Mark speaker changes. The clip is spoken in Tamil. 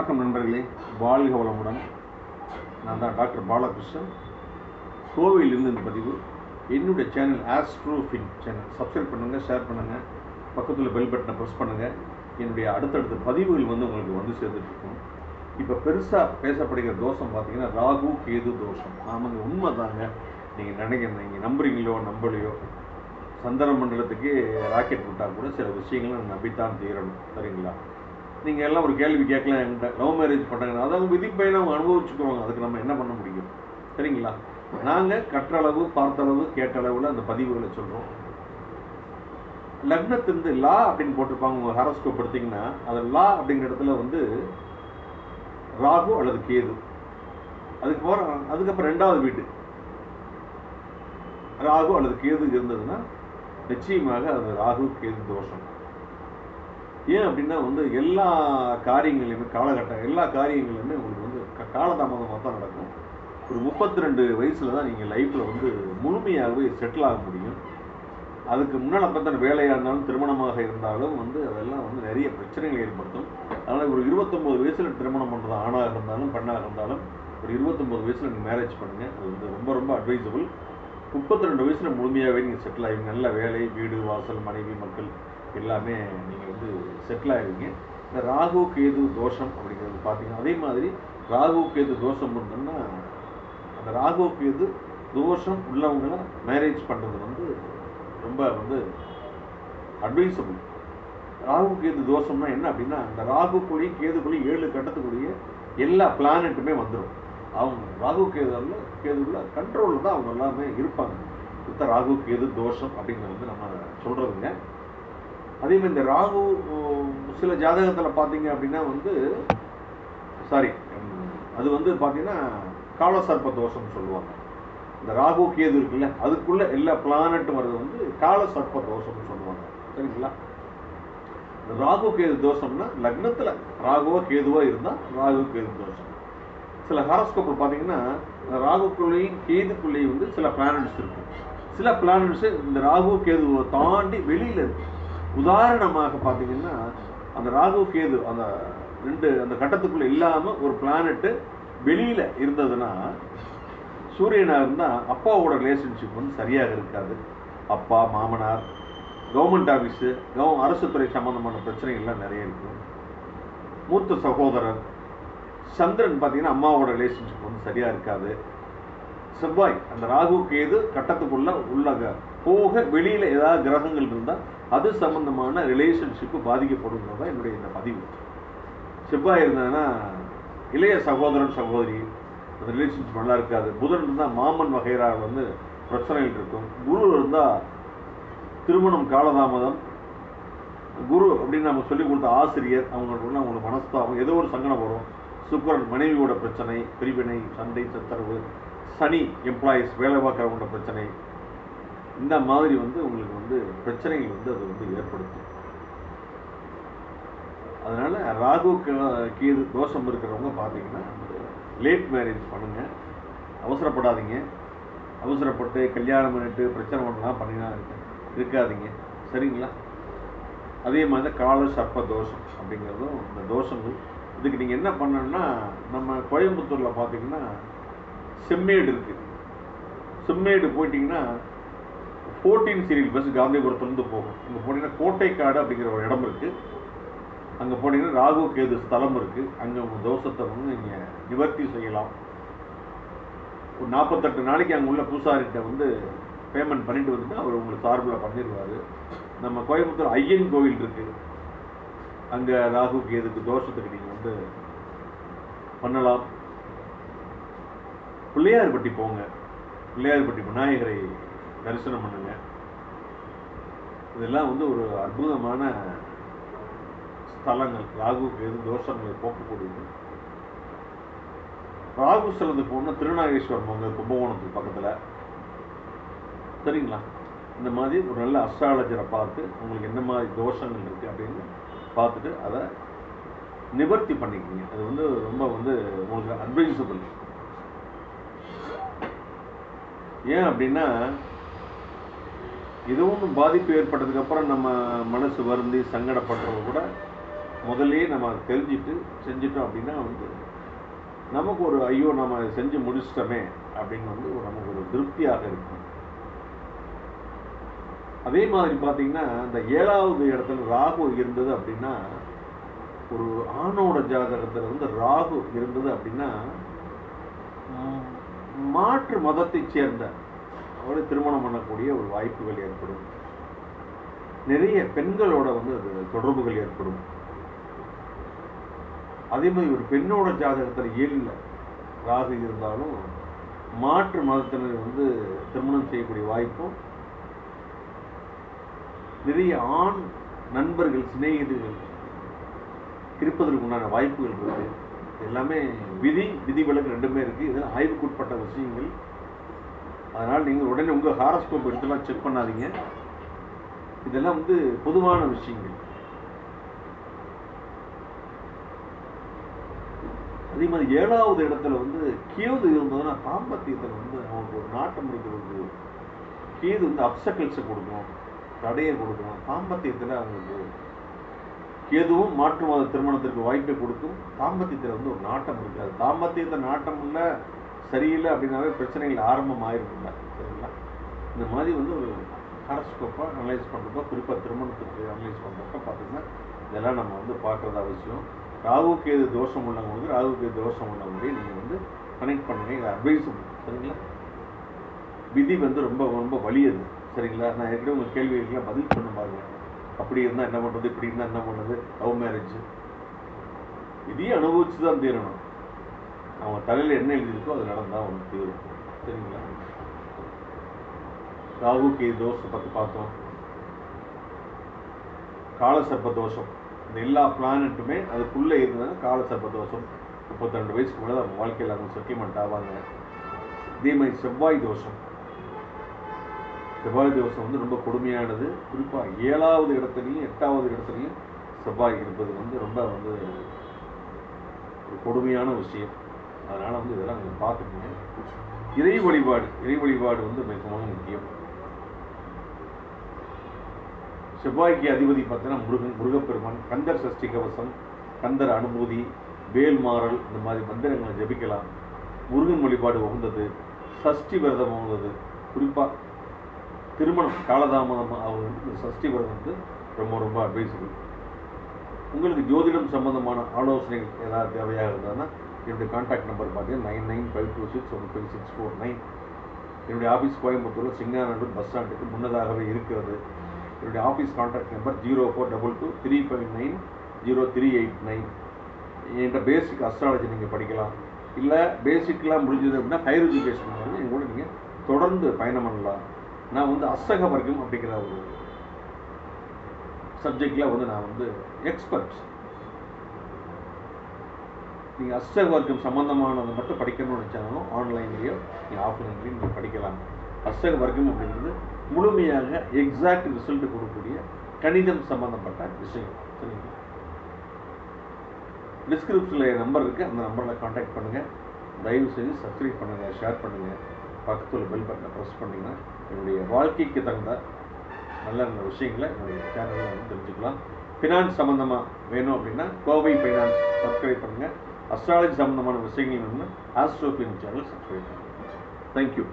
Speaker 1: வணக்கம் நண்பர்களே வாழ்க வளமுடன். நான் தான் டாக்டர் பாலகிருஷ்ணன். கோவையிலிருந்து இந்த பதிவு. என்னுடைய சேனல் ஆஸ்ட்ரோஃபின் சேனல் சப்ஸ்கிரைப் பண்ணுங்கள் ஷேர் பண்ணுங்கள் பக்கத்தில் பெல் பட்டனை ப்ரெஸ் பண்ணுங்கள் என்னுடைய அடுத்தடுத்த பதிவுகள் வந்து உங்களுக்கு வந்து சேர்ந்துட்டுருக்கும். இப்போ பெருசாக பேசப்படுகிற தோஷம் பார்த்தீங்கன்னா ராகு கேது தோஷம். ஆமாங்க உண்மை தாங்க நீங்கள் நினைக்க நீங்கள் நம்புறீங்களோ நம்பலையோ சந்திர மண்டலத்துக்கு ராக்கெட் விட்டால் கூட சில விஷயங்களை நம்பித்தான் தீரணும். சரிங்களா? நீங்கள் எல்லாம் ஒரு கேள்வி கேட்கலாம் என்கிட்ட லவ் மேரேஜ் பண்ணாங்க அதை அவங்க விதிப்பயனை அவங்க அனுபவிச்சுக்குவாங்க. அதுக்கு நம்ம என்ன பண்ண முடியும்? சரிங்களா? நாங்கள் கற்றளவு பார்த்தளவு கேட்டளவில் அந்த பதிவுகளை சொல்கிறோம் லக்னத்திலிருந்து லா அப்படின்னு போட்டிருப்பாங்க. உங்கள் ஹாரோஸ்கோப் எடுத்தீங்கன்னா அது லா அப்படிங்கிற இடத்துல வந்து ராகு அல்லது கேது. அதுக்கு போகிற அதுக்கப்புறம் ரெண்டாவது வீடு. ராகு அல்லது கேது இருந்ததுன்னா நிச்சயமாக அது ராகு கேது தோஷம். ஏன் அப்படின்னா வந்து எல்லா காரியங்களையுமே காலகட்டம் எல்லா காரியங்களுமே உங்களுக்கு வந்து க- காலதாமதமாக தான் நடக்கும். ஒரு முப்பத்தி ரெண்டு வயசில் தான் நீங்கள் லைஃப்பில் வந்து முழுமையாகவே செட்டில் ஆக முடியும். அதுக்கு முன்னால் பார்த்தா வேலையாக இருந்தாலும் திருமணமாக இருந்தாலும் வந்து அதெல்லாம் வந்து நிறைய பிரச்சனைகள் ஏற்படுத்தும். அதனால் ஒரு இருபத்தொம்போது வயசில் திருமணம் பண்ணுறது ஆணாக இருந்தாலும் பெண்ணாக இருந்தாலும் ஒரு இருபத்தொம்போது வயசில் நீங்கள் மேரேஜ் பண்ணுங்கள் அது வந்து ரொம்ப ரொம்ப அட்வைசபிள் முப்பத்தி ரெண்டு வயசில் முழுமையாகவே நீங்கள் செட்டில் ஆகிங்க நல்ல வேலை வீடு வாசல் மனைவி மக்கள் எல்லாமே நீங்கள் வந்து செட்டில் ஆகிருவீங்க இந்த ராகு கேது தோஷம் அப்படிங்கிறது பார்த்தீங்கன்னா அதே மாதிரி ராகு கேது தோஷம் இருந்தோம்னா அந்த ராகு கேது தோஷம் உள்ளவங்கள மேரேஜ் பண்ணுறது வந்து ரொம்ப வந்து அட்வைசபிள் ராகு கேது தோஷம்னா என்ன அப்படின்னா அந்த ராகுக்குழி கேதுக்குழி ஏழு கட்டத்துக்குரிய எல்லா பிளானட்டுமே வந்துடும் அவங்க ராகு கேதுல கேதுக்குள்ள கண்ட்ரோலில் தான் அவங்க எல்லாமே இருப்பாங்க. சுத்த ராகு கேது தோஷம் அப்படிங்கிறது வந்து நம்ம சொல்கிறதுங்க அதே மாதிரி இந்த ராகு சில ஜாதகத்தில் பார்த்தீங்க அப்படின்னா வந்து சாரி அது வந்து பார்த்தீங்கன்னா காலசர்ப்ப தோஷம்னு சொல்லுவாங்க. இந்த ராகு கேது இருக்குல்ல அதுக்குள்ள எல்லா பிளானட்டும் வர்றது வந்து காலசர்ப்ப தோஷம்னு சொல்லுவாங்க. சரிங்களா? இந்த ராகு கேது தோஷம்னா லக்னத்தில் ராகுவோ கேதுவோ இருந்தால் ராகு கேது தோஷம். சில ஹாரஸ்கோப்பில் பார்த்தீங்கன்னா இந்த ராகுக்குள்ளேயும் கேதுக்குள்ளேயும் வந்து சில பிளானட்ஸ் இருக்கும் சில பிளானட்ஸ் இந்த ராகு கேதுவை தாண்டி வெளியில் இருக்கு. உதாரணமாக பார்த்தீங்கன்னா அந்த ராகு கேது அந்த ரெண்டு அந்த கட்டத்துக்குள்ள இல்லாமல் ஒரு பிளானட்டு வெளியில் இருந்ததுன்னா சூரியனாக இருந்தால் அப்பாவோட ரிலேஷன்ஷிப் வந்து சரியாக இருக்காது. அப்பா மாமனார் கவர்மெண்ட் ஆஃபீஸு கவ அரசு துறை சம்மந்தமான பிரச்சனைகள்லாம் நிறைய இருக்கும் மூத்த சகோதரர் சந்திரன் பார்த்தீங்கன்னா அம்மாவோட ரிலேஷன்ஷிப் வந்து சரியாக இருக்காது. செவ்வாய் அந்த ராகு கேது கட்டத்துக்குள்ள உள்ளக போக வெளியில் ஏதாவது கிரகங்கள் இருந்தால் அது சம்மந்தமான ரிலேஷன்ஷிப்பு பாதிக்கப்படுங்கிறதா என்னுடைய இந்த பதிவு. செவ்வாய் இருந்ததுன்னா இளைய சகோதரன் சகோதரி அந்த ரிலேஷன்ஷிப் நல்லா இருக்காது. புதன் இருந்தால் மாமன் வகைராக வந்து பிரச்சனைகள் இருக்கும். குரு இருந்தால் திருமணம் காலதாமதம். குரு அப்படின்னு நம்ம சொல்லி கொடுத்த ஆசிரியர் அவங்களுக்கு அவங்களுக்கு மனஸ்தாபம். ஏதோ ஒரு சங்கடம் வரும். சுக்கரன் மனைவியோட பிரச்சனை பிரிவினை சண்டை சத்தரவு சனி எம்ப்ளாயிஸ் வேலை பார்க்குறவங்களோட பிரச்சனை இந்த மாதிரி வந்து உங்களுக்கு வந்து பிரச்சனைகள் வந்து அது வந்து ஏற்படுத்தும். அதனால ராகு கீது தோஷம் இருக்கிறவங்க பார்த்தீங்கன்னா லேட் மேரேஜ் பண்ணுங்க. அவசரப்படாதீங்க. அவசரப்பட்டு கல்யாணம் பண்ணிட்டு பிரச்சனை பண்ணலாம் பண்ணினா இருக்காதீங்க. சரிங்களா? அதே மாதிரி தான் கால சர்ப்ப தோஷம் அப்படிங்கிறதும் இந்த தோஷங்கள். இதுக்கு நீங்கள் என்ன பண்ணணும்னா நம்ம கோயம்புத்தூரில் பார்த்தீங்கன்னா செம்மேடு இருக்குது செம்மேடு போயிட்டிங்கன்னா ஃபோர்டீன் சீரியல் பஸ் காந்திபுரத்துலேருந்து போகும் அங்கே போனீங்கன்னா கோட்டைக்காடு அப்படிங்கிற ஒரு இடம் இருக்குது அங்கே போனீங்கன்னா ராகு கேது ஸ்தலம் இருக்குது அங்கே உங்கள் தோஷத்தை வந்து நீங்கள் நிவர்த்தி செய்யலாம். ஒரு நாற்பத்தெட்டு நாளைக்கு அங்கே உள்ள பூசாரிகிட்ட வந்து பேமெண்ட் பண்ணிட்டு வந்துட்டு அவர் உங்களுக்கு சார்பில் பண்ணிடுவார். நம்ம கோயம்புத்தூர் ஐயன் கோவில் இருக்குது அங்கே ராகு கேதுக்கு தோஷத்துக்கு நீங்கள் வந்து பண்ணலாம். பிள்ளையார்பட்டி போங்க. பிள்ளையார்பட்டி விநாயகரை தரிசனம் பண்ணுங்க. இதெல்லாம் வந்து ஒரு அற்புதமான ஸ்தலங்கள். ராகுவுக்கு எது தோஷங்களை போக்கக்கூடியது. ராகு சிலது போனால் திருநாகேஸ்வரம் அங்கே கும்பகோணத்துக்கு பக்கத்தில். சரிங்களா? இந்த மாதிரி ஒரு நல்ல அஸ்ட்ராலஜரை பார்த்து உங்களுக்கு என்ன மாதிரி தோஷங்கள் இருக்குது அப்படின்னு பார்த்துட்டு அதை நிவர்த்தி பண்ணிக்கோங்க. அது வந்து ரொம்ப வந்து உங்களுக்கு அட்வைசபிள் ஏன் அப்படின்னா ஏதோ ஒன்று பாதிப்பு ஏற்பட்டதுக்கப்புறம் நம்ம மனசு வருந்தி சங்கடப்படுறது கூட முதல்லயே நம்ம அதை தெரிஞ்சுட்டு செஞ்சுட்டோம் அப்படின்னா வந்து நமக்கு ஒரு ஐயோ நம்ம அதை செஞ்சு முடிச்சிட்டோமே அப்படின்னு வந்து நமக்கு ஒரு திருப்தியாக இருக்கும். அதே மாதிரி பார்த்தீங்கன்னா இந்த ஏழாவது இடத்துல ராகு இருந்தது அப்படின்னா ஒரு ஆணோட ஜாதகத்தில் வந்து ராகு இருந்தது அப்படின்னா மாற்று மதத்தைச் சேர்ந்த அவரை திருமணம் பண்ணக்கூடிய ஒரு வாய்ப்புகள் ஏற்படும். நிறைய பெண்களோட வந்து அது தொடர்புகள் ஏற்படும். அதே மாதிரி ஒரு பெண்ணோட ஜாதகத்தில் ஏழில் ராகு இருந்தாலும் மாற்று மதத்தினர் வந்து திருமணம் செய்யக்கூடிய வாய்ப்பும் நிறைய ஆண் நண்பர்கள் சிநேகிதர்கள் இருப்பதற்கு உண்டான வாய்ப்புகள் இருக்கு. எல்லாமே விதி விதி விலக்கு ரெண்டுமே இருக்கு. இது ஆய்வுக்குட்பட்ட விஷயங்கள். அதனால் நீங்கள் உடனே உங்கள் ஹாரஸ்கோப் எடுத்துலாம் செக் பண்ணாதீங்க. இதெல்லாம் வந்து பொதுவான விஷயங்கள். அதே மாதிரி ஏழாவது இடத்துல வந்து கேது இருந்ததுன்னா தாம்பத்தியத்தில் வந்து அவங்களுக்கு ஒரு நாட்டம் இருக்கிறது கேது வந்து அப்சக்கல்ஸை கொடுக்கும் தடையை கொடுக்கும். தாம்பத்தியத்தில் அவங்களுக்கு கேதுவும் மாற்று திருமணத்திற்கு வாய்ப்பை கொடுக்கும். தாம்பத்தியத்தில் வந்து ஒரு நாட்டம் இருக்காது தாம்பத்தியத்தில் நாட்டம் இல்லை சரியில்லை அப்படின்னாவே பிரச்சனைகள் ஆரம்பம் ஆயிருக்குங்க சரிங்களா? இந்த மாதிரி வந்து ஒரு ஹாரஸ்கோப்பாக அனலைஸ் பண்ணுறப்ப குறிப்பாக திருமணத்துக்கு அனலைஸ் பண்ணுறப்ப பார்த்தீங்கன்னா இதெல்லாம் நம்ம வந்து பார்க்குறது அவசியம். ராகுக்கு எது தோஷம் உள்ளவங்களுக்கு ராகுக்கு எது தோஷம் உள்ளவங்களையும் நீங்கள் வந்து கனெக்ட் பண்ணுங்க இது அட்வைஸ் சரிங்களா? விதி வந்து ரொம்ப ரொம்ப வலியது சரிங்களா? நான் ஏற்கனவே உங்கள் கேள்விகளுக்கெல்லாம் பதில் பண்ண பாருங்க. அப்படி இருந்தால் என்ன பண்ணுறது இப்படி இருந்தால் என்ன பண்ணுறது லவ் மேரேஜ் விதியை அனுபவிச்சு தான் தீரணும். அவங்க தலையில் என்ன எழுதியிருக்கோ அது நடந்தால் அவனுக்கு தீரும் சரிங்களா? ராகு கேது தோஷத்தை பற்றி பார்த்தோம். காலசர்ப்ப தோஷம். இந்த எல்லா பிளானட்டுமே அதுக்குள்ளே இருந்தது காலசர்ப்ப தோஷம். முப்பத்தி ரெண்டு வயசுக்கு மேலே அவங்க வாழ்க்கையில் அவங்க செட்டில்மெண்ட் ஆவாங்க. இதே மாதிரி செவ்வாய் தோஷம். செவ்வாய் தோஷம் வந்து ரொம்ப கொடுமையானது. குறிப்பாக ஏழாவது இடத்துலையும் எட்டாவது இடத்துலையும் செவ்வாய் இருப்பது வந்து ரொம்ப வந்து ஒரு கொடுமையான விஷயம். அதனால் வந்து இதெல்லாம் நீங்கள் பார்த்துக்கோங்க. இறை வழிபாடு இறை வழிபாடு வந்து மிகவும் முக்கியம். செவ்வாய்க்கு அதிபதி பார்த்தீங்கன்னா முருகன் முருகப்பெருமான் கந்தர் சஷ்டி கவசம் கந்தர் அனுபூதி வேல்மாறல் இந்த மாதிரி மந்திரங்களை ஜபிக்கலாம். முருகன் வழிபாடு உகந்தது சஷ்டி விரதம் உகந்தது. குறிப்பாக திருமணம் காலதாமதம் அவங்க வந்து இந்த சஷ்டி விரதம் வந்து ரொம்ப ரொம்ப அட்வைசபிள். உங்களுக்கு ஜோதிடம் சம்பந்தமான ஆலோசனைகள் ஏதாவது தேவையாக இருந்ததுன்னா என்னுடைய கான்டாக்ட் நம்பர் பார்த்தீங்கன்னா nine nine five two six one five six four nine என்னுடைய ஆஃபீஸ் கோயம்புத்தூரில் சிங்காநல்லூர் பஸ் ஸ்டாண்டுக்கு முன்னதாகவே இருக்கிறது. என்னுடைய office contact number zero four double two three five nine zero three eight nine என்கிட்ட பேசிக் அஸ்ட்ராலஜி நீங்கள் படிக்கலாம். இல்லை பேசிக்லாம் முடிஞ்சது அப்படின்னா ஹையர் எஜுகேஷன் வந்து எங்களோட நீங்கள் தொடர்ந்து பயணம் பண்ணலாம். நான் வந்து அசக வர்க்கம் அப்படிங்கிற ஒரு சப்ஜெக்டில் வந்து நான் வந்து எக்ஸ்பர்ட் நீங்கள் அஸ்தக வர்க்கம் சம்மந்தமானதை மட்டும் படிக்கணும்னு நினச்சாலும் ஆன்லைன்லேயோ நீங்கள் ஆஃப்லைன்லேயும் நீங்கள் படிக்கலாம். அஸ்தக வர்க்கம் அப்படிங்கிறது முழுமையாக எக்ஸாக்ட் ரிசல்ட் கொடுக்கக்கூடிய கணிதம் சம்மந்தப்பட்ட விஷயம். சரிங்களா? டிஸ்கிரிப்ஷனில் என் நம்பர் இருக்குது அந்த நம்பரில் காண்டாக்ட் பண்ணுங்கள் தயவு செஞ்சு சப்ஸ்கிரைப் பண்ணுங்கள் ஷேர் பண்ணுங்கள் பக்கத்தில் பெல் பட்டனை ப்ரெஸ் பண்ணிங்கன்னா என்னுடைய வாழ்க்கைக்கு தகுந்த நல்ல நல்ல விஷயங்களை என்னுடைய சேனலில் வந்து தெரிஞ்சுக்கலாம். ஃபினான்ஸ் சம்மந்தமாக வேணும் அப்படின்னா கோவை ஃபைனான்ஸ் சப்ஸ்கிரைப் பண்ணுங்கள் அஸ்ட்ராலஜி சம்மந்தமான விஷயங்கள் வேணும்னா ஆஸ்ட்ரோ ஃபின் சேனல் சப்ஸ்கிரைப் பண்ணுங்கள் தேங்க்யூ